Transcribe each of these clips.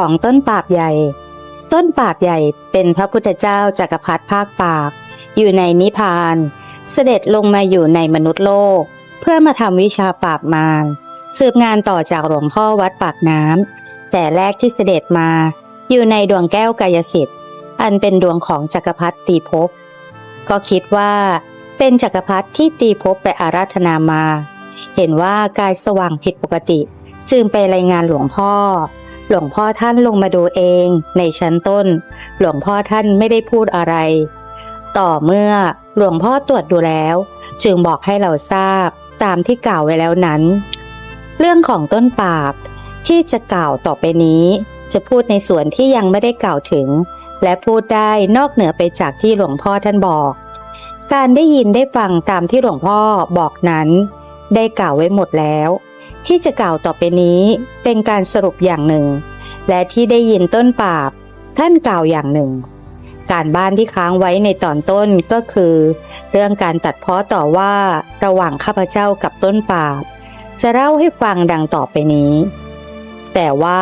ของต้นปาบใหญ่ ต้นปาบใหญ่เป็นพระพุทธเจ้าจักรพรรดิภาคปากอยู่ในนิพพาน เสด็จลงมาอยู่ในมนุษย์โลก เพื่อมาทำวิชาปราบมารสืบงานต่อจากหลวงพ่อวัดปากน้ำแต่แรกที่เสด็จมา อยู่ในดวงแก้วกายสิทธิ์อันเป็นดวงของจักรพรรดิตีภพก็คิดว่าเป็นจักรพรรดิที่ตีภพไปอาราธนามา เห็นว่ากายสว่างผิดปกติ จึงไปรายงานหลวงพ่อ หลวงพ่อท่านลงมาดูเองในชั้นต้น หลวงพ่อท่านไม่ได้พูดอะไร ต่อเมื่อหลวงพ่อตรวจดูแล้ว จึงบอกให้เราทราบตามที่กล่าวไว้แล้วนั้น เรื่องของต้นปาบที่จะกล่าวต่อไปนี้ จะพูดในส่วนที่ยังไม่ได้กล่าวถึง และพูดได้นอกเหนือไปจากที่หลวงพ่อท่านบอก การได้ยินได้ฟังตามที่หลวงพ่อบอกนั้น ได้กล่าวไว้หมดแล้ว ที่จะกล่าวต่อไปนี้เป็นการสรุปอย่างหนึ่ง และที่ได้ยินต้นปาบ ท่านกล่าวอย่างหนึ่ง การบ้านที่ค้างไว้ในตอนต้นก็คือ เรื่องการตัดเพ้อต่อว่าระหว่างข้าพเจ้ากับต้นปาบ จะเล่าให้ฟังดังต่อไปนี้ แต่ว่า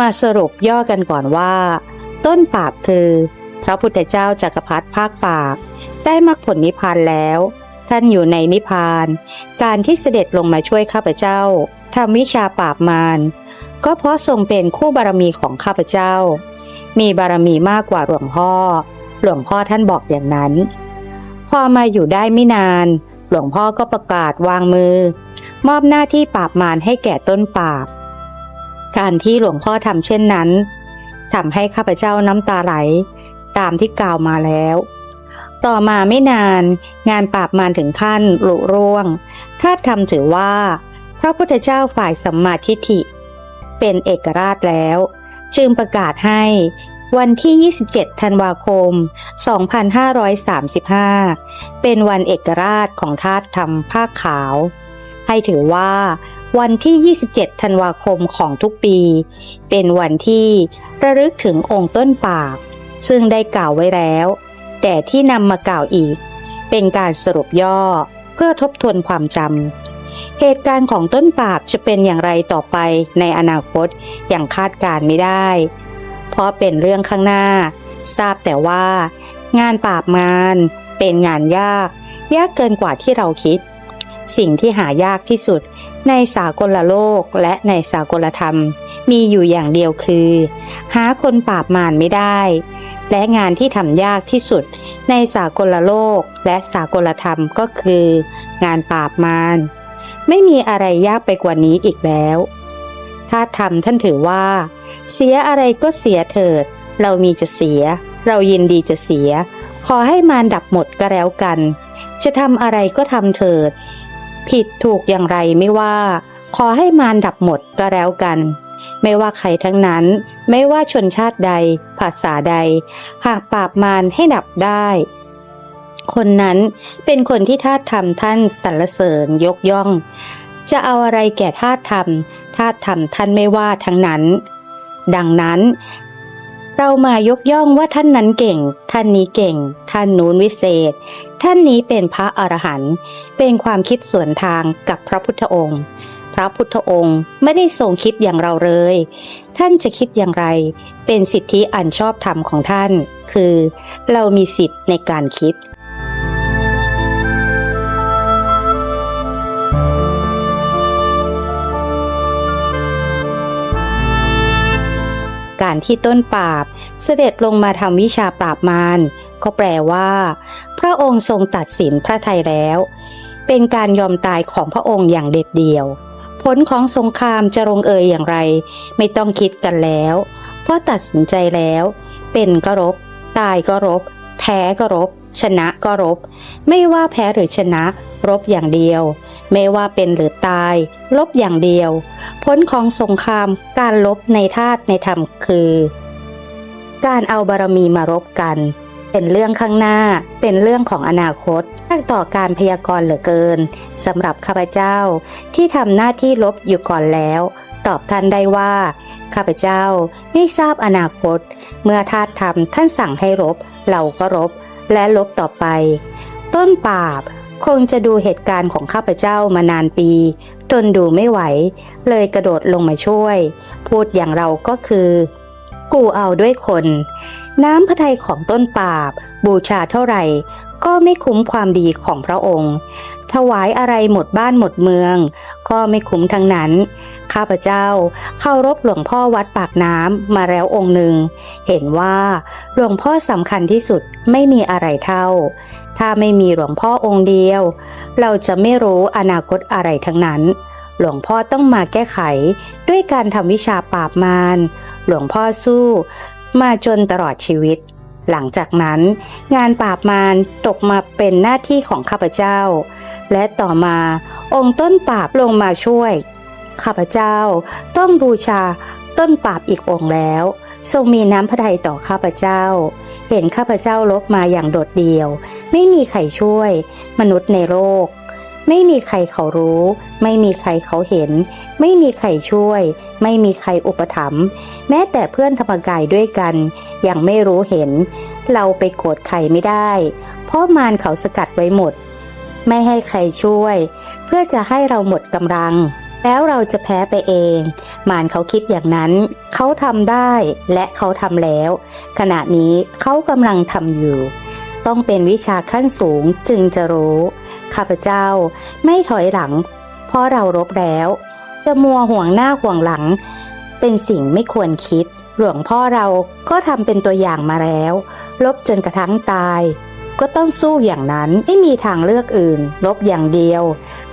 มาสรุปย่อกันก่อนว่า ต้นปาบคือ พระพุทธเจ้าจักรพรรดิภาคปาก ได้มรรคผลนิพพานแล้ว ท่านอยู่ในนิพพาน การที่เสด็จลงมาช่วยข้าพเจ้าทำวิชาปราบมารก็เพราะทรงเป็นคู่บารมีของข้าพเจ้า มีบารมีมากกว่าหลวงพ่อ หลวงพ่อท่านบอกอย่างนั้น พอมาอยู่ได้ไม่นาน หลวงพ่อก็ประกาศวางมือ มอบหน้าที่ปราบมารให้แก่ต้นปาบ การที่หลวงพ่อทำเช่นนั้นทำให้ข้าพเจ้าน้ำตาไหล ตามที่กล่าวมาแล้ว ต่อมาไม่นานงานปราบมารถึงขั้นลุร่วงถ้าทำถือว่า พระพุทธเจ้าฝ่ายสัมมาทิฏฐิ เป็นเอกราชแล้ว จึงประกาศให้วันที่ 27 ธันวาคม 2535 เป็นวันเอกราชของทาสธรรมภาคขาว ให้ถือว่า วันที่ 27 ธันวาคมของทุกปี เป็นวันที่ระลึกถึงองค์ต้นปาก ซึ่งได้กล่าวไว้แล้ว แต่ที่นำมากล่าวอีก เป็นการสรุปย่อเพื่อทบทวนความจำเหตุการณ์ของต้นปาบจะเป็นอย่างไรต่อไปในอนาคตอย่างคาดการไม่ได้ เพราะเป็นเรื่องข้างหน้า ทราบแต่ว่า งานปราบมารเป็นงานยาก ยากเกินกว่าที่เราคิด สิ่งที่หายากที่สุดในสากลโลกและในสากลธรรม มีอยู่อย่างเดียวคือ หาคนปราบมารไม่ได้ และงานที่ทำยากที่สุดในสากลโลกและสากลธรรมก็คือ งานปราบมารไม่มีอะไรยากไปกว่านี้อีกแล้ว ถ้าทำท่านถือว่า เสียอะไรก็เสียเถิด เรามีจะเสีย เรายินดีจะเสีย ขอให้มารดับหมดก็แล้วกัน จะทำอะไรก็ทำเถิด ผิดถูกอย่างไรไม่ว่า ขอให้มารดับหมดก็แล้วกัน ไม่ว่าใครทั้งนั้น ไม่ว่าชนชาติใด ภาษาใด หากปราบมารให้ดับได้ คนนั้นเป็นคนที่ทาสธรรมท่านสรรเสริญยกย่อง จะเอาอะไรแก่ทาสธรรมทาสธรรมท่านไม่ว่าทั้งนั้น ดังนั้นเรามายกย่องว่าท่านนั้นเก่ง ท่านนี้เก่ง ท่านนู้นวิเศษ ท่านนี้เป็นพระอรหันต์ เป็นความคิดส่วนทางกับพระพุทธองค์ พระพุทธองค์ไม่ได้ทรงคิดอย่างเราเลย ท่านจะคิดอย่างไร เป็นสิทธิอันชอบธรรมของท่าน คือ เรามีสิทธิในการคิดการที่ต้นปราบเสด็จลงมาทำวิชาปราบมารก็แปลว่า พระองค์ทรงตัดสินพระทัยแล้ว เป็นการยอมตายของพระองค์อย่างเด็ดเดี่ยว ผลของสงครามจะลงเอยอย่างไร ไม่ต้องคิดกันแล้ว เพราะตัดสินใจแล้ว เป็นก็รบ ตายก็รบ แพ้ก็รบ ชนะก็รบ ไม่ว่าแพ้หรือชนะ รบอย่างเดียว ไม่ว่าเป็นหรือตาย ลบอย่างเดียว ผลของสงครามการลบในธาตุในธรรมคือ การเอาบารมีมารบกัน เป็นเรื่องข้างหน้า เป็นเรื่องของอนาคตยากต่อการพยากรณ์เหลือเกินสำหรับข้าพเจ้าที่ทำหน้าที่ลบอยู่ก่อนแล้ว ตอบท่านได้ว่าข้าพเจ้าไม่ทราบอนาคต เมื่อธาตุธรรมท่านสั่งให้รบเราก็รบและลบต่อไป ต้นปาบคงจะดูเหตุการณ์ของข้าพเจ้ามานานปีทนดูไม่ไหว เลยกระโดดลงมาช่วย พูดอย่างเราก็คือ กูเอาด้วยคน น้ำพระทัยของต้นปาบ บูชาเท่าไหร่ ก็ไม่คุ้มความดีของพระองค์ ถวายอะไรหมดบ้านหมดเมือง ก็ไม่คุ้มทั้งนั้น ข้าพเจ้าเคารพหลวงพ่อวัดปากน้ำมาแล้วองค์หนึ่ง เห็นว่าหลวงพ่อสำคัญที่สุดไม่มีอะไรเท่า ถ้าไม่มีหลวงพ่อองค์เดียว เราจะไม่รู้อนาคตอะไรทั้งนั้นหลวงพ่อต้องมาแก้ไขด้วยการทำวิชาปราบมาร หลวงพ่อสู้ มาจนตลอดชีวิต หลังจากนั้น งานปราบมารตกมาเป็นหน้าที่ของข้าพเจ้า และต่อมาองค์ต้นปราบลงมาช่วย ข้าพเจ้าต้องบูชาต้นปราบอีกองค์แล้ว ทรงมีน้ำพระทัยต่อข้าพเจ้า เห็นข้าพเจ้าลบมาอย่างโดดเดี่ยว ไม่มีใครช่วย มนุษย์ในโลก ไม่มีใครเขารู้ ไม่มีใครเขาเห็น ไม่มีใครช่วย ไม่มีใครอุปถัมภ์แม้แต่เพื่อนธรรมกายด้วยกันยังไม่รู้เห็น เราไปโกรธใครไม่ได้ เพราะมารเขาสกัดไว้หมด ไม่ให้ใครช่วย เพื่อจะให้เราหมดกำลัง แล้วเราจะแพ้ไปเอง มารเขาคิดอย่างนั้น เขาทำได้และเขาทำแล้ว ขณะนี้เขากำลังทำอยู่ ต้องเป็นวิชาขั้นสูงจึงจะรู้ ข้าพเจ้า ไม่ถอยหลัง เพราะเรารบแล้วจะมัวห่วงหน้าห่วงหลัง เป็นสิ่งไม่ควรคิด หลวงพ่อเราก็ทำเป็นตัวอย่างมาแล้ว ลบจนกระทั่งตาย ก็ต้องสู้อย่างนั้นไม่มีทางเลือกอื่น ลบอย่างเดียว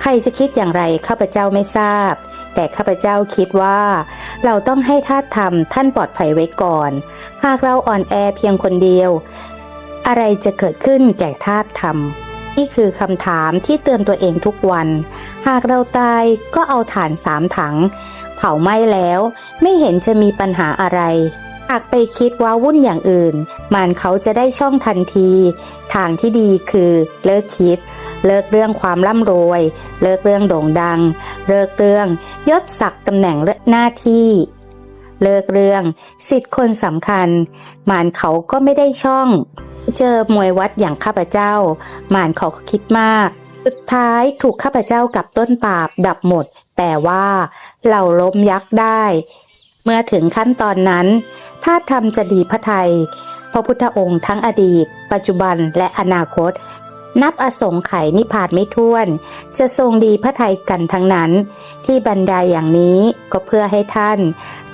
ใครจะคิดอย่างไรข้าพเจ้าไม่ทราบ แต่ข้าพเจ้าคิดว่า เราต้องให้ท่าธรรมท่านปลอดภัยไว้ก่อน หากเราอ่อนแอเพียงคนเดียว อะไรจะเกิดขึ้นแก่ธาธรรม นี่คือคำถามที่เตือนตัวเองทุกวัน หากเราตายก็เอาถ่านสามถัง เผาไหม้แล้ว ไม่เห็นจะมีปัญหาอะไรหากไปคิดว่าวุ่นอย่างอื่น มันเขาจะได้ช่องทันที ทางที่ดีคือเลิกคิด เลิกเรื่องความร่ำรวย เลิกเรื่องโด่งดัง เลิกเรื่องยศศักดิ์ตำแหน่งและหน้าที่ เลิกเรื่อง สิทธิ์คนสำคัญมานเขาก็ไม่ได้ช่อง เจอมวยวัดอย่างข้าพเจ้ามานเขาก็คิดมาก สุดท้ายถูกข้าพเจ้ากับต้นปาบดับหมด แต่ว่าเราล้มยักษ์ได้ เมื่อถึงขั้นตอนนั้น ถ้าทำจะดีพระไทย พระพุทธองค์ทั้งอดีต ปัจจุบันและอนาคต นับอสงไขยนิพพานไม่ท้วน จะทรงดีพระไทยกันทั้งนั้น ที่บรรดาอย่างนี้ก็เพื่อให้ท่าน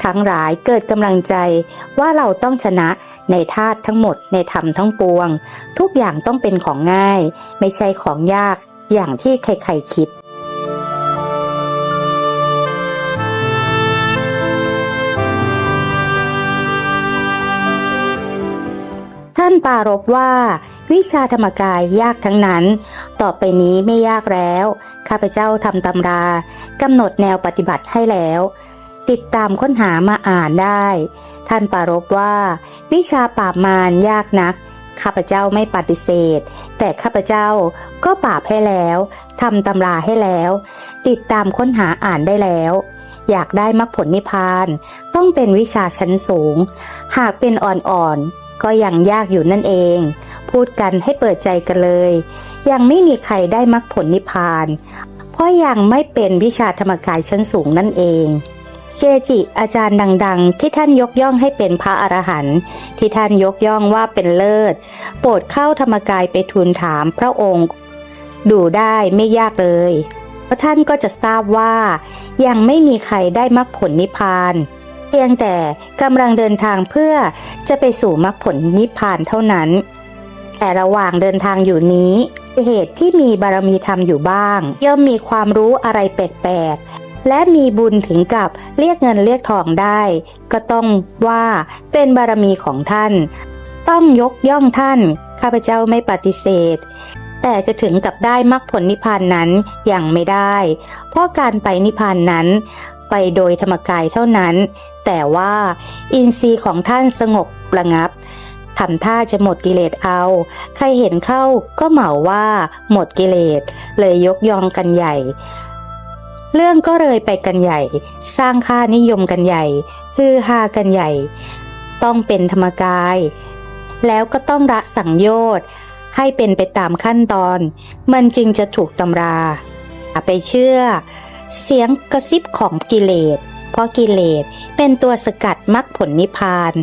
ทั้งหลายเกิดกำลังใจว่าเราต้องชนะในธาตุทั้งหมดในธรรมทั้งปวง ทุกอย่างต้องเป็นของง่าย ไม่ใช่ของยากอย่างที่ใครๆคิดานปารบว่า วิชาธรรมกายยากทั้งนั้น ต่อไปนี้ไม่ยากแล้ว ข้าพเจ้าทำตำรากำหนดแนวปฏิบัติให้แล้ว ติดตามค้นหามาอ่านได้ ท่านปารบว่า วิชาปราบมารยากนักข้าพเจ้าไม่ปฏิเสธ แต่ข้าพเจ้าก็ปราบให้แล้วทำตำราให้แล้ว ติดตามค้นหาอ่านได้แล้ว อยากได้มรรคผลนิพพาน ต้องเป็นวิชาชั้นสูง หากเป็นอ่อนๆ ก็ยังยากอยู่นั่นเอง พูดกันให้เปิดใจกันเลย ยังไม่มีใครได้มรรคผลนิพพาน เพราะยังไม่เป็นวิชาธรรมกายชั้นสูงนั่นเองเกจิอาจารย์ดัง ๆ ที่ท่านยกย่องให้เป็นพระอรหันต์ที่ท่านยกย่องว่าเป็นเลิศ โปรดเข้าธรรมกายไปทูลถามพระองค์ ดูได้ไม่ยากเลยเพราะท่านก็จะทราบว่า ยังไม่มีใครได้มรรคผลนิพพาน พียงแต่กำลังเดินทางเพื่อจะไปสู่มรรคผลนิพพานเท่านั้น แต่ระหว่างเดินทางอยู่นี้เหตุที่มีบารมีธรรมอยู่บ้าง ย่อมมีความรู้อะไรแปลกๆ และมีบุญถึงกับเรียกเงินเรียกทองได้ ก็ต้องว่าเป็นบารมีของท่าน ต้องยกย่องท่าน ข้าพเจ้าไม่ปฏิเสธ แต่จะถึงกับได้มรรคผลนิพพานนั้นยังไม่ได้ เพราะการไปนิพพานนั้น ไปโดยธรรมกายเท่านั้น แต่ว่าอินทรีย์ของท่านสงบระงับทำท่าจะหมดกิเลสเอา ใครเห็นเข้าก็เหมาว่าหมดกิเลส เลยยกยองกันใหญ่ เรื่องก็เลยไปกันใหญ่ สร้างค่านิยมกันใหญ่ฮือฮากันใหญ่ ต้องเป็นธรรมกาย แล้วก็ต้องละสังโยชน์ ให้เป็นไปตามขั้นตอน มันจึงจะถูกตำราไปเชื่อ เสียงกระซิบของกิเลสเพราะกิเลสเป็นตัวสกัดมรรคผลนิพพาน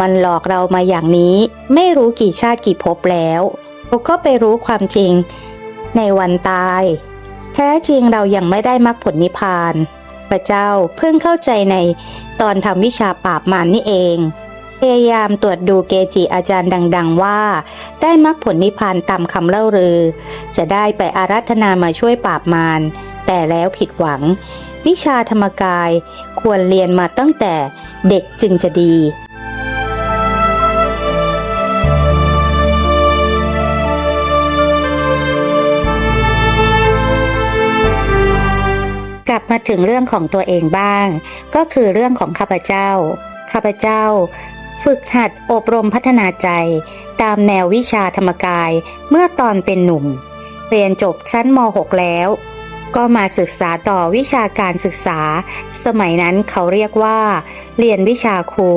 มันหลอกเรามาอย่างนี้ไม่รู้กี่ชาติกี่ภพแล้วเราก็ไปรู้ความจริงในวันตาย แท้จริงเรายังไม่ได้มรรคผลนิพพาน พระเจ้าเพิ่งเข้าใจในตอนทำวิชาปราบมารนนี่เอง พยายามตรวจดูเกจิอาจารย์ดัง ๆ ว่า ได้มรรคผลนิพพานตามคำเล่าลือ จะได้ไปอารัธนามาช่วยปราบมาร แต่แล้วผิดหวัง วิชาธรรมกายควรเรียนมาตั้งแต่เด็กจึงจะดีกลับมาถึงเรื่องของตัวเองบ้าง ก็คือเรื่องของข้าพเจ้า ข้าพเจ้า ฝึกหัดอบรมพัฒนาใจ ตามแนววิชาธรรมกายเมื่อตอนเป็นหนุ่ม เรียนจบชั้นม .6 แล้ว ก็มาศึกษาต่อวิชาการศึกษา สมัยนั้นเขาเรียกว่า เรียนวิชาครู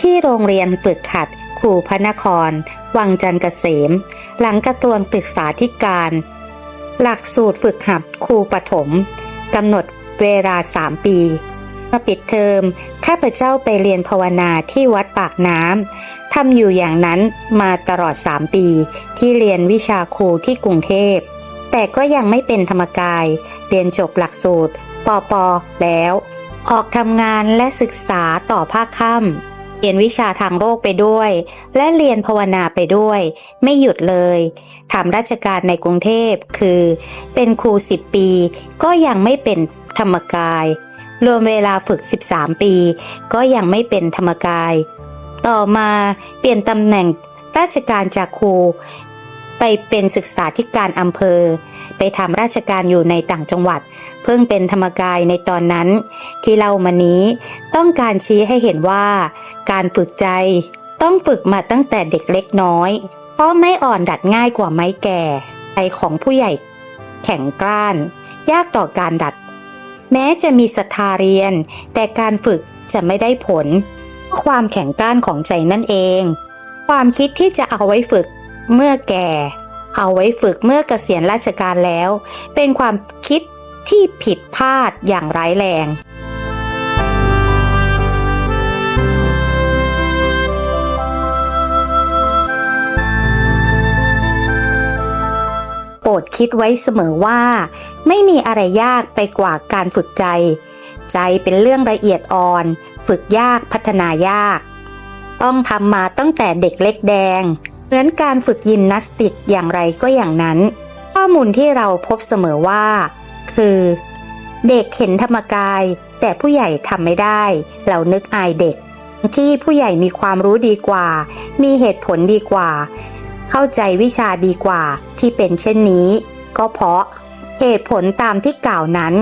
ที่โรงเรียนฝึกหัดครูพระนคร วังจันทร์เกษม หลังกระทรวงศึกษาธิการ หลักสูตรฝึกหัดครูปฐมกำหนดเวลา 3 ปี อปิดเทอมข้าพเจ้าไปเรียนภาวนาที่วัดปากน้ำทำอยู่อย่างนั้นมาตลอด 3 ปี ที่เรียนวิชาครูที่กรุงเทพ แต่ก็ยังไม่เป็นธรรมกาย เรียนจบหลักสูตรปอปอแล้ว ออกทำงานและศึกษาต่อภาคค่ำเรียนวิชาทางโลกไปด้วย และเรียนภาวนาไปด้วย ไม่หยุดเลยทำราชการในกรุงเทพคือ เป็นครู10ปี ก็ยังไม่เป็นธรรมกาย รวมเวลาฝึก 13 ปี ก็ยังไม่เป็นธรรมกาย ต่อมาเปลี่ยนตำแหน่งราชการจากครูไปเป็นศึกษาธิการอำเภอ ไปทำราชการอยู่ในต่างจังหวัด เพิ่งเป็นธรรมกายในตอนนั้น ที่เล่ามานี้ต้องการชี้ให้เห็นว่า การฝึกใจต้องฝึกมาตั้งแต่เด็กเล็กน้อย เพราะไม้อ่อนดัดง่ายกว่าไม้แก่ใจของผู้ใหญ่แข็งกร้าน ยากต่อการดัด แม้จะมีศรัทธาเรียน แต่การฝึกจะไม่ได้ผล ความแข็งกร้านของใจนั่นเอง ความคิดที่จะเอาไว้ฝึกเมื่อแก่ เอาไว้ฝึกเมื่อเกษียณราชการแล้ว เป็นความคิดที่ผิดพลาดอย่างร้ายแรง รดคิดไว้เสมอว่า ไม่มีอะไรยากไปกว่าการฝึกใจ ใจเป็นเรื่องละเอียดอ่อน ฝึกยากพัฒนายาก ต้องทำมาตั้งแต่เด็กเล็กแดง เหมือนการฝึกยิมนาสติกอย่างไรก็อย่างนั้น ข้อมูลที่เราพบเสมอว่า คือ เด็กเห็นธรรมกาย แต่ผู้ใหญ่ทำไม่ได้ เรานึกอายเด็ก ที่ผู้ใหญ่มีความรู้ดีกว่า มีเหตุผลดีกว่า เข้าใจวิชาดีกว่าที่เป็นเช่นนี้ ก็เพราะเหตุผลตามที่กล่าวนั้น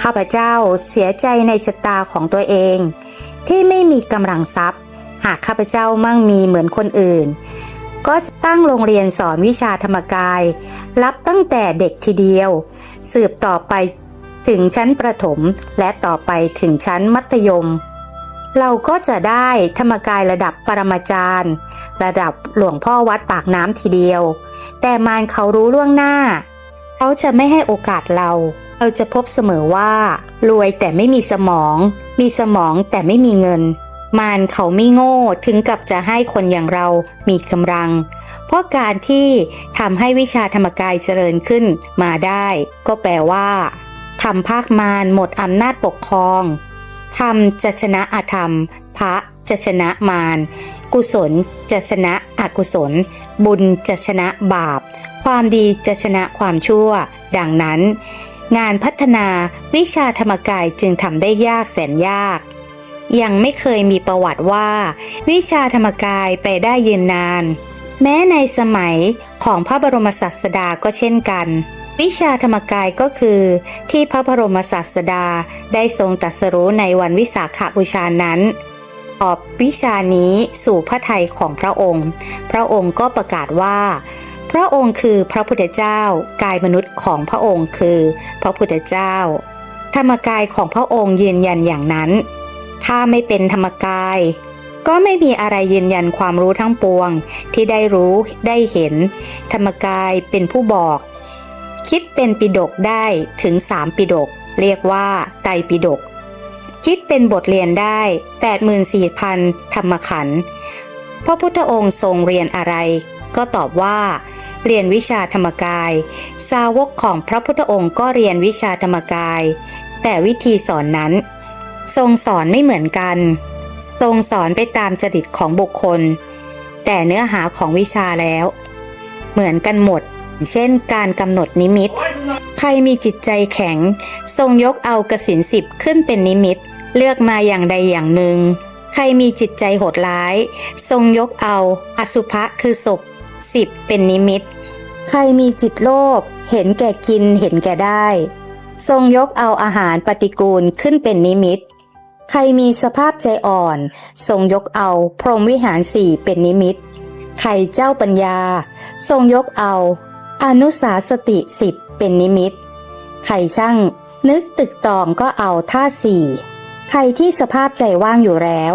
ข้าพเจ้าเสียใจในชะตาของตัวเอง ที่ไม่มีกำลังทรัพย์ หากข้าพเจ้ามั่งมีเหมือนคนอื่น ก็จะตั้งโรงเรียนสอนวิชาธรรมกาย รับตั้งแต่เด็กทีเดียว สืบต่อไปถึงชั้นประถมและต่อไปถึงชั้นมัธยม เราก็จะได้ธรรมกายระดับปรมาจารย์ ระดับหลวงพ่อวัดปากน้ำทีเดียว แต่มารเขารู้ล่วงหน้า เขาจะไม่ให้โอกาสเรา เราจะพบเสมอว่า รวยแต่ไม่มีสมอง มีสมองแต่ไม่มีเงิน มารเขาไม่โง่ถึงกับจะให้คนอย่างเรามีกำลัง เพราะการที่ทำให้วิชาธรรมกายเจริญขึ้นมาได้ ก็แปลว่าทำภาคมารหมดอำนาจปกครอง ธรรมจะชนะอธรรม พระจะชนะมาร กุศลจะชนะอกุศล บุญจะชนะบาป ความดีจะชนะความชั่ว ดังนั้น งานพัฒนาวิชาธรรมกายจึงทำได้ยากแสนยาก ยังไม่เคยมีประวัติว่า วิชาธรรมกายไปได้ยืนนาน แม้ในสมัยของพระบรมศาสดาก็เช่นกัน วิชาธรรมกายก็คือ ที่พระบรมศาสดาได้ทรงตรัสรู้ในวันวิสาขบูชานั้นออบวิชานี้สู่พระทัยของพระองค์ พระองค์ก็ประกาศว่า พระองค์คือพระพุทธเจ้ากายมนุษย์ของพระองค์คือพระพุทธเจ้า ธรรมกายของพระองค์ยืนยันอย่างนั้น ถ้าไม่เป็นธรรมกาย ก็ไม่มีอะไรยืนยันความรู้ทั้งปวงที่ได้รู้ได้เห็น ธรรมกายเป็นผู้บอก คิดเป็นปิดกได้ถึงสามปิดก เรียกว่าไตรปิดก คิดเป็นบทเรียนได้ 84,000 ธรรมขันธ์พระพุทธองค์ทรงเรียนอะไร ก็ตอบว่า เรียนวิชาธรรมกาย สาวกของพระพุทธองค์ก็เรียนวิชาธรรมกาย แต่วิธีสอนนั้น ทรงสอนไม่เหมือนกัน ทรงสอนไปตามจริตของบุคคล แต่เนื้อหาของวิชาแล้ว เหมือนกันหมด เช่นการกำหนดนิมิต ใครมีจิตใจแข็ง ทรงยกเอากสินสิบขึ้นเป็นนิมิต เลือกมาอย่างใดอย่างหนึ่ง ใครมีจิตใจโหดร้าย ทรงยกเอาอสุภะคือศพสิบเป็นนิมิต ใครมีจิตโลภเห็นแก่กินเห็นแก่ได้ ทรงยกเอาอาหารปฏิกูลขึ้นเป็นนิมิต ใครมีสภาพใจอ่อน ทรงยกเอาพรหมวิหารสี่เป็นนิมิต ใครเจ้าปัญญา ทรงยกเอา อนุสาสติสิบเป็นนิมิต ใครช่างนึกตึกตองก็เอาท่าสี่ ใครที่สภาพใจว่างอยู่แล้ว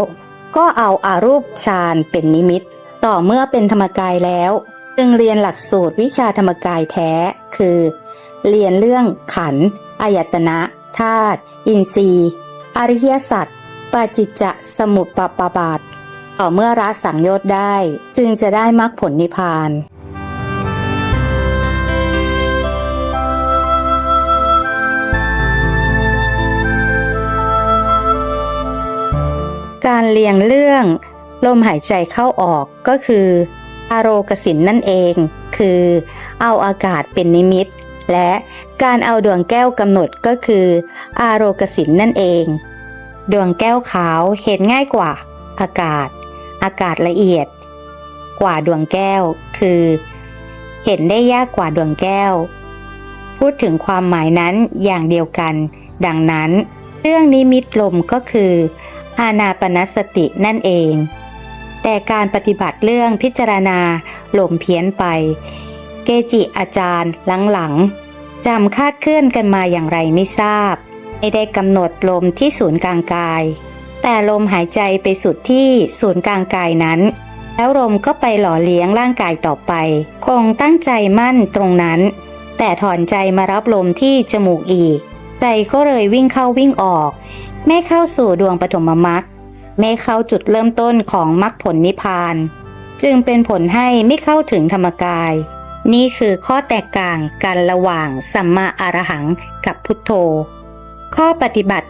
ก็เอาอารูปฌานเป็นนิมิต ต่อเมื่อเป็นธรรมกายแล้ว จึงเรียนหลักสูตรวิชาธรรมกายแท้ คือ เรียนเรื่องขันอายตนะธาตุอินทรีย์ อริยสัจปาจิจจสมุปปปาบาทต่อเมื่อละสังโยชน์ได้จึงจะได้มรรคผลนิพพาน การเรียงเรื่อง ลมหายใจเข้าออกก็คืออารกสินนั่นเอง คือเอาอากาศเป็นนิมิต และการเอาดวงแก้วกำหนดก็คือ อารกสินนั่นเอง ดวงแก้วขาวเห็นง่ายกว่า อากาศ อากาศละเอียด กว่าดวงแก้ว คือ เห็นได้ยากกว่าดวงแก้ว พูดถึงความหมายนั้นอย่างเดียวกัน ดังนั้น เรื่องนิมิตลมก็คือ อานาปนสตินั่นเอง แต่การปฏิบัติเรื่องพิจารณาลมเพี้ยนไป เกจิอาจารย์หลังๆจำคาดเคลื่อนกันมาอย่างไรไม่ทราบ ไม่ได้กำหนดลมที่ศูนย์กลางกาย แต่ลมหายใจไปสุดที่ศูนย์กลางกายนั้นแล้วลมก็ไปหล่อเลี้ยงร่างกายต่อไป คงตั้งใจมั่นตรงนั้น แต่ถอนใจมารับลมที่จมูกอีก ใจก็เลยวิ่งเข้าวิ่งออก ไม่เข้าสู่ดวงปฐมมรรคไม่เข้าจุดเริ่มต้นของมรรคผลนิพพาน จึงเป็นผลให้ไม่เข้าถึงธรรมกาย นี่คือข้อแตกต่างกันระหว่างสัมมาอรหังกับพุทโธ ข้อปฏิบัติ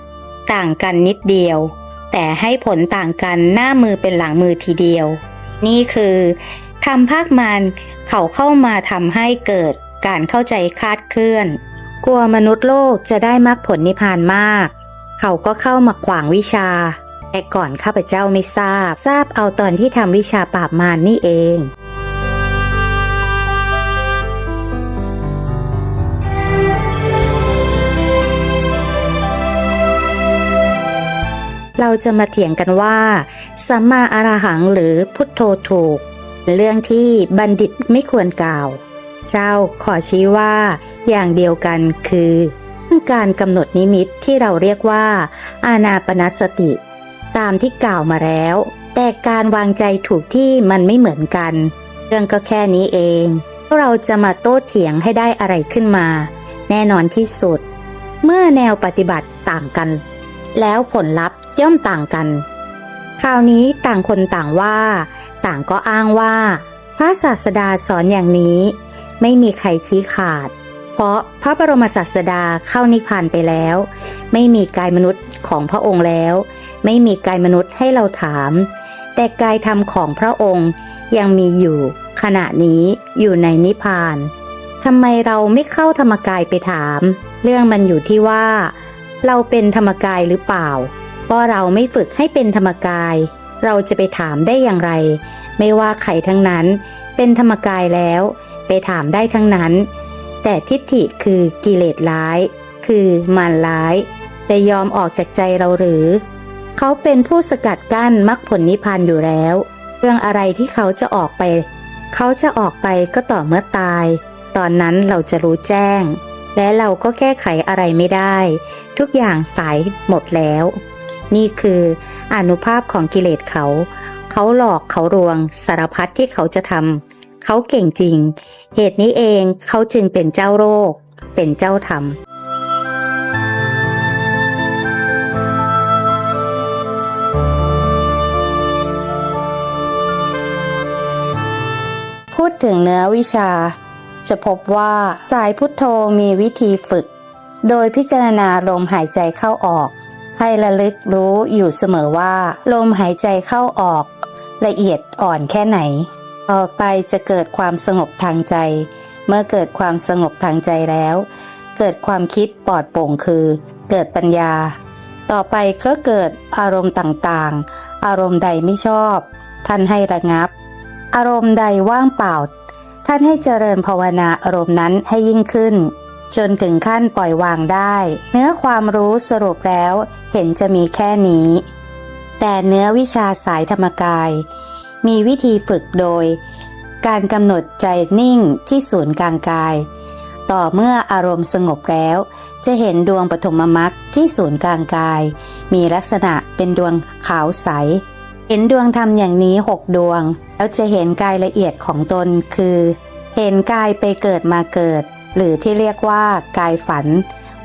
ต่างกันนิดเดียว แต่ให้ผลต่างกันหน้ามือเป็นหลังมือทีเดียว นี่คือทำภาคมารเขาเข้ามาทำให้เกิดการเข้าใจคาดเคลื่อน กลัวมนุษย์โลกจะได้มรรคผลนิพพานมาก เขาก็เข้ามาขวางวิชา แต่ก่อนข้าพเจ้าไม่ทราบ ทราบเอาตอนที่ทำวิชาปราบมารนี่เองเราจะมาเถียงกันว่าสัมมาอรหังหรือพุทโธถูก เรื่องที่บัณฑิตไม่ควรกล่าว เจ้าขอชี้ว่าอย่างเดียวกันคือ การกำหนดนิมิตที่เราเรียกว่า อานาปนสติ ตามที่กล่าวมาแล้ว แต่การวางใจถูกที่มันไม่เหมือนกัน เรื่องก็แค่นี้เองเราจะมาโต้เถียงให้ได้อะไรขึ้นมา แน่นอนที่สุด เมื่อแนวปฏิบัติต่างกัน แล้วผลลัพธ์ย่อมต่างกัน คราวนี้ต่างคนต่างว่า ต่างก็อ้างว่า พระศาสดาสอนอย่างนี้ ไม่มีใครชี้ขาด พราะพระบรมศาสดาเข้านิพพานไปแล้ว ไม่มีกายมนุษย์ของพระองค์แล้ว ไม่มีกายมนุษย์ให้เราถาม แต่กายธรรมของพระองค์ยังมีอยู่ ขณะนี้อยู่ในนิพพานทำไมเราไม่เข้าธรรมกายไปถาม เรื่องมันอยู่ที่ว่า เราเป็นธรรมกายหรือเปล่าเพราะเราไม่ฝึกให้เป็นธรรมกาย เราจะไปถามได้อย่างไร ไม่ว่าใครทั้งนั้น เป็นธรรมกายแล้ว ไปถามได้ทั้งนั้น แต่ทิฏฐิคือกิเลสร้าย คือมารร้าย แต่ยอมออกจากใจเราหรือ เขาเป็นผู้สกัดกั้นมรรคผลนิพพานอยู่แล้ว เรื่องอะไรที่เขาจะออกไป เขาจะออกไปก็ต่อเมื่อตาย ตอนนั้นเราจะรู้แจ้ง และเราก็แก้ไขอะไรไม่ได้ ทุกอย่างสายหมดแล้ว นี่คืออนุภาพของกิเลสเขา เขาหลอกเขารวงสารพัดที่เขาจะทำ เขาเก่งจริง เหตุนี้เองเขาจึงเป็นเจ้าโรค เป็นเจ้าธรรมพูดถึงเนื้อวิชา จะพบว่าสายพุทโธมีวิธีฝึก โดยพิจารณาลมหายใจเข้าออก ให้ระลึกรู้อยู่เสมอว่า ลมหายใจเข้าออก ละเอียดอ่อนแค่ไหน ต่อไปจะเกิดความสงบทางใจ เมื่อเกิดความสงบทางใจแล้ว เกิดความคิดปลอดโปร่งคือ เกิดปัญญา ต่อไปก็เกิดอารมณ์ต่างๆ อารมณ์ใดไม่ชอบ ท่านให้ระงับ อารมณ์ใดว่างเปล่า ท่านให้เจริญภาวนาอารมณ์นั้นให้ยิ่งขึ้น จนถึงขั้นปล่อยวางได้ เนื้อความรู้สรุปแล้วเห็นจะมีแค่นี้ แต่เนื้อวิชาสายธรรมกาย มีวิธีฝึกโดย การกำหนดใจนิ่งที่ศูนย์กลางกาย ต่อเมื่ออารมณ์สงบแล้ว จะเห็นดวงปฐมมรรคที่ศูนย์กลางกาย มีลักษณะเป็นดวงขาวใส เห็นดวงธรรมอย่างนี้หกดวง แล้วจะเห็นกายละเอียดของตนคือ เห็นกายไปเกิดมาเกิด หรือที่เรียกว่ากายฝัน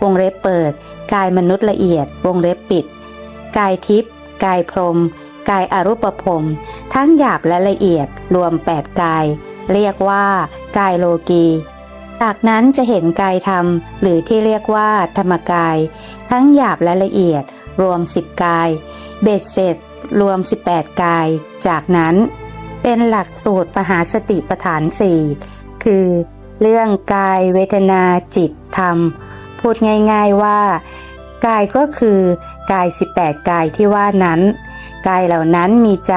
วงเล็บเปิด กายมนุษย์ละเอียด วงเล็บปิด กายทิพย์กายพรหม กายอรูปภพทั้งหยาบและละเอียดรวม 8 กาย เรียกว่า กายโลกีจากนั้นจะเห็นกายธรรม หรือที่เรียกว่า ธรรมกาย ทั้งหยาบและละเอียด รวม 10 กาย เบ็ดเสร็จ รวม 18 กาย จากนั้นเป็นหลักสูตรมหาสติปฐาน4คือ เรื่องกายเวทนาจิตธรรม พูดง่ายๆว่า กายก็คือกาย 18 กายที่ว่านั้น กายเหล่านั้นมีใจ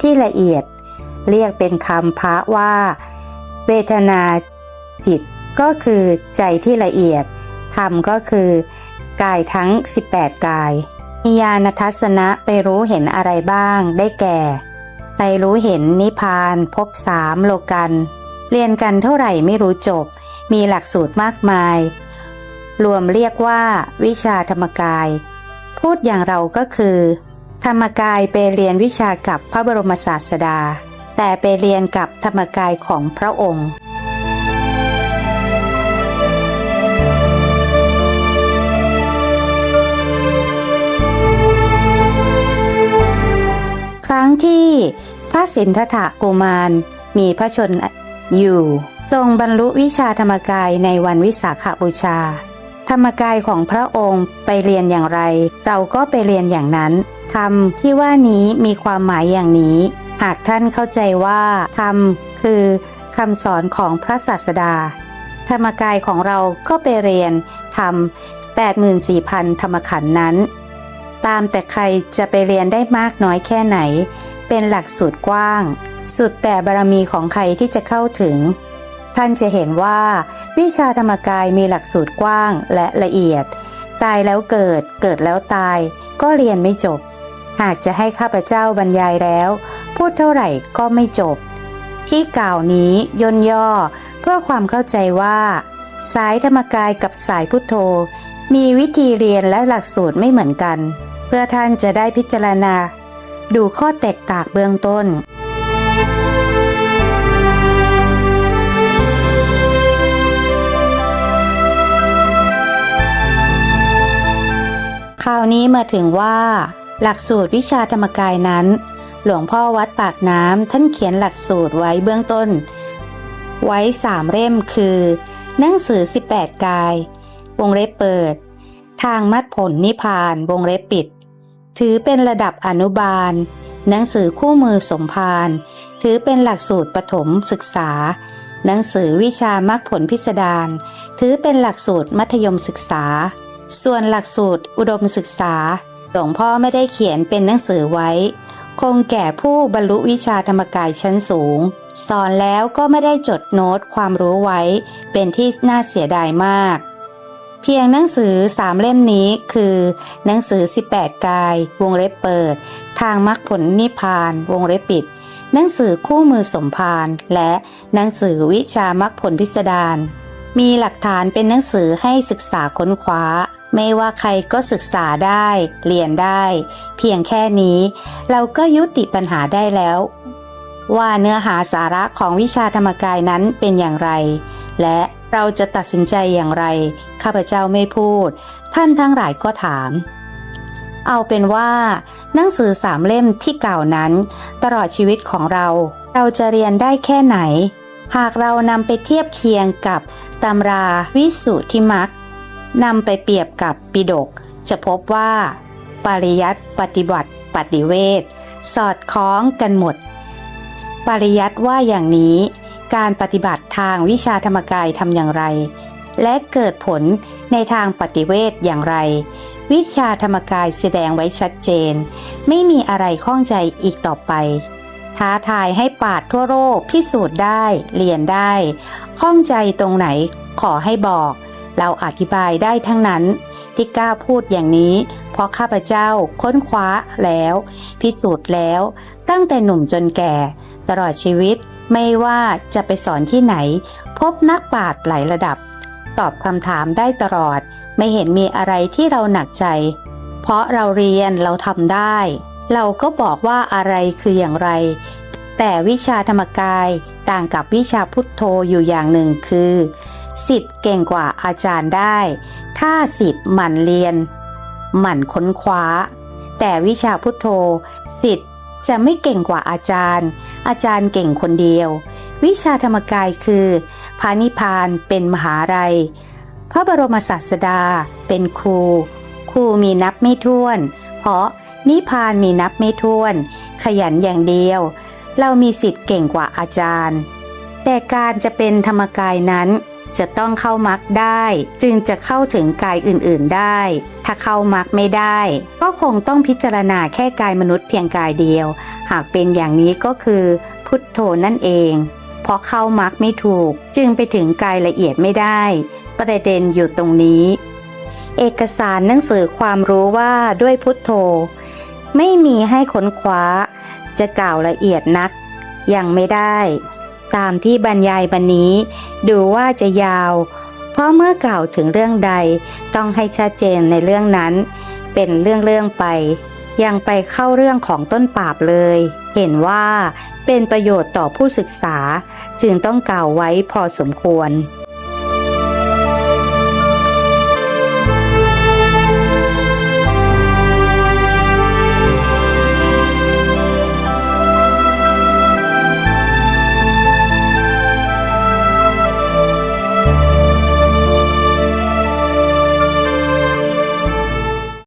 ที่ละเอียด เรียกเป็นคำพระว่า เวทนาจิตก็คือใจที่ละเอียด ธรรมก็คือกายทั้ง 18 กายมีญาณทัศนะไปรู้เห็นอะไรบ้างได้แก่ ไปรู้เห็นนิพพานพบสามโลกัน เรียนกันเท่าไหร่ไม่รู้จบ มีหลักสูตรมากมาย รวมเรียกว่า วิชาธรรมกาย พูดอย่างเราก็คือ ธรรมกายไปเรียนวิชากับพระบรมศาสดา แต่ไปเรียนกับธรรมกายของพระองค์ครั้งที่พระสินธถะกุมารมีพระชนอยู่ ทรงบรรลุวิชาธรรมกายในวันวิสาขบูชา ธรรมกายของพระองค์ไปเรียนอย่างไร เราก็ไปเรียนอย่างนั้น ธรรมที่ว่านี้มีความหมายอย่างนี้ หากท่านเข้าใจว่าธรรมคือคำสอนของพระศาสดา ธรรมกายของเราก็ไปเรียนธรรม84,000 ธรรมขันธ์นั้น ตามแต่ใครจะไปเรียนได้มากน้อยแค่ไหน เป็นหลักสูตรกว้าง สุดแต่บารมีของใครที่จะเข้าถึง ท่านจะเห็นว่า วิชาธรรมกายมีหลักสูตรกว้างและละเอียด ตายแล้วเกิด เกิดแล้วตาย ก็เรียนไม่จบ หากจะให้ข้าพเจ้าบรรยายแล้ว พูดเท่าไหร่ก็ไม่จบ ที่กล่าวนี้ย่นย่อเพื่อความเข้าใจว่า สายธรรมกายกับสายพุทโธ มีวิธีเรียนและหลักสูตรไม่เหมือนกัน เพื่อท่านจะได้พิจารณา ดูข้อแตกต่างเบื้องต้นคราวนี้มาถึงว่า หลักสูตรวิชาธรรมกายนั้น หลวงพ่อวัดปากน้ำท่านเขียนหลักสูตรไว้เบื้องต้น ไว้สามเล่มคือ หนังสือ 18 กาย วงเล็บเปิด ทางมัดผลนิพพานวงเล็บปิด ถือเป็นระดับอนุบาล หนังสือคู่มือสมภารถือเป็นหลักสูตรปฐมศึกษา หนังสือวิชามรรคผลพิสดารถือเป็นหลักสูตรมัธยมศึกษา ส่วนหลักสูตรอุดมศึกษา ลวงพ่อไม่ได้เขียนเป็นหนังสือไว้ คงแก่ผู้บรรลุวิชาธรรมกายชั้นสูง สอนแล้วก็ไม่ได้จดโน้ตความรู้ไว้ เป็นที่น่าเสียดายมาก เพียงหนังสือสามเล่มนี้คือ หนังสือ 18 กาย วงเล็บเปิด ทางมรรคผลนิพพาน วงเล็บปิด หนังสือคู่มือสมภารและหนังสือวิชามรรคผลพิสดารมีหลักฐานเป็นหนังสือให้ศึกษาค้นคว้า ไม่ว่าใครก็ศึกษาได้ เรียนได้ เพียงแค่นี้ เราก็ยุติปัญหาได้แล้ว ว่าเนื้อหาสาระของวิชาธรรมกายนั้นเป็นอย่างไร และเราจะตัดสินใจอย่างไร ข้าพเจ้าไม่พูด ท่านทั้งหลายก็ถาม เอาเป็นว่า หนังสือสามเล่มที่เก่านั้น ตลอดชีวิตของเรา เราจะเรียนได้แค่ไหน หากเรานำไปเทียบเคียงกับตำราวิสุทธิมัก นำไปเปรียบกับปิดก จะพบว่า ปริยัติปฏิบัติ ปฏิเวทสอดคล้องกันหมด ปริยัติว่าอย่างนี้ การปฏิบัติทางวิชาธรรมกายทำอย่างไร และเกิดผลในทางปฏิเวทอย่างไร วิชาธรรมกายแสดงไว้ชัดเจน ไม่มีอะไรข้องใจอีกต่อไปท้าทายให้ปาดทั่วโลกพิสูจน์ได้ เรียนได้ ข้องใจตรงไหนขอให้บอก เราอธิบายได้ทั้งนั้น ที่กล้าพูดอย่างนี้ เพราะข้าพเจ้าค้นคว้าแล้ว พิสูจน์แล้ว ตั้งแต่หนุ่มจนแก่ ตลอดชีวิตไม่ว่าจะไปสอนที่ไหน พบนักปราชญ์หลายระดับ ตอบคำถามได้ตลอด ไม่เห็นมีอะไรที่เราหนักใจ เพราะเราเรียนเราทำได้ เราก็บอกว่าอะไรคืออย่างไร แต่วิชาธรรมกายต่างกับวิชาพุทโธอยู่อย่างหนึ่งคือ สิทธิ์เก่งกว่าอาจารย์ได้ ถ้าสิทธิ์หมั่นเรียน หมั่นค้นคว้า แต่วิชาพุทโธ สิทธิ์จะไม่เก่งกว่าอาจารย์ อาจารย์เก่งคนเดียว วิชาธรรมกายคือพานิพานเป็นมหาลัย พระบรมศาสดาเป็นครู ครูมีนับไม่ถ้วน เพราะนิพานมีนับไม่ถ้วน ขยันอย่างเดียว เรามีสิทธิ์เก่งกว่าอาจารย์ แต่การจะเป็นธรรมกายนั้น จะต้องเข้ามรรคได้ จึงจะเข้าถึงกายอื่นๆได้ ถ้าเข้ามรรคไม่ได้ ก็คงต้องพิจารณาแค่กายมนุษย์เพียงกายเดียว หากเป็นอย่างนี้ก็คือ พุทโธนั่นเอง เพราะเข้ามรรคไม่ถูก จึงไปถึงกายละเอียดไม่ได้ ประเด็นอยู่ตรงนี้ เอกสารหนังสือความรู้ว่าด้วยพุทโธ ไม่มีให้ค้นคว้า จะกล่าวละเอียดนักยังไม่ได้ ตามที่บรรยายบันนี้ ดูว่าจะยาว เพราะเมื่อกล่าวถึงเรื่องใดต้องให้ชัดเจนในเรื่องนั้น เป็นเรื่องๆไป ยังไปเข้าเรื่องของต้นปราบเลย เห็นว่าเป็นประโยชน์ต่อผู้ศึกษา จึงต้องกล่าวไว้พอสมควร